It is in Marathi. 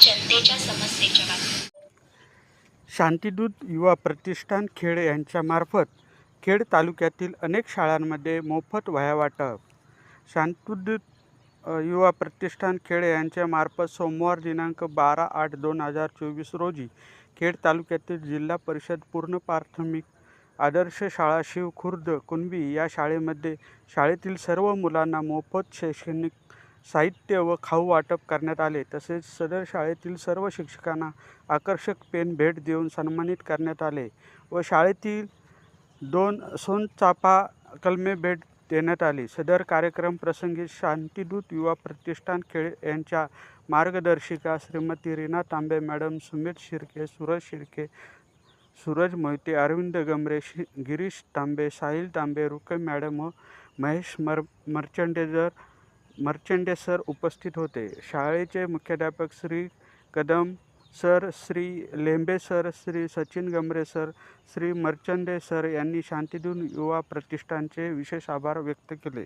जनतेच्या समस्येच्या बाबतीत. शांतिदूत युवा प्रतिष्ठान खेड यांच्यामार्फत खेड तालुक्यातील अनेक शाळांमध्ये मोफत वह्या वाटप शांतिदूत युवा प्रतिष्ठान खेड यांच्यामार्फत सोमवार दिनांक बारा आठ दोन हजार चोवीस रोजी खेड तालुक्यातील जिल्हा परिषद पूर्ण प्राथमिक आदर्श शाळा शिवखुर्द कुणबी या शाळेमध्ये शाळेतील सर्व मुलांना मोफत शैक्षणिक साहित्य व खाऊ वाटप करण्यात आले. तसेच सदर शाळेतील सर्व शिक्षकांना आकर्षक पेन भेट देऊन सन्मानित करण्यात आले व शाळेतील दोन सोनचाफा कलमे भेट देण्यात आली. सदर कार्यक्रम प्रसंगी शांतिदूत युवा प्रतिष्ठान खेळ यांच्या मार्गदर्शिका श्रीमती रीना तांबे मॅडम सुमित शिर्के सूरज शिर्के सूरज मोहिते अरविंद गमरे शि गिरीश तांबे साहिल तांबे रुके मॅडम व महेश मर मर्चंडेजर मर्चंडे सर उपस्थित होते. शाळेचे मुख्याध्यापक Shri Kadam sir Shri Lembe sir Shri Sachin Gamare sir Shri Marchande sir यांनी शांतीदून युवा प्रतिष्ठानचे विशेष आभार व्यक्त केले.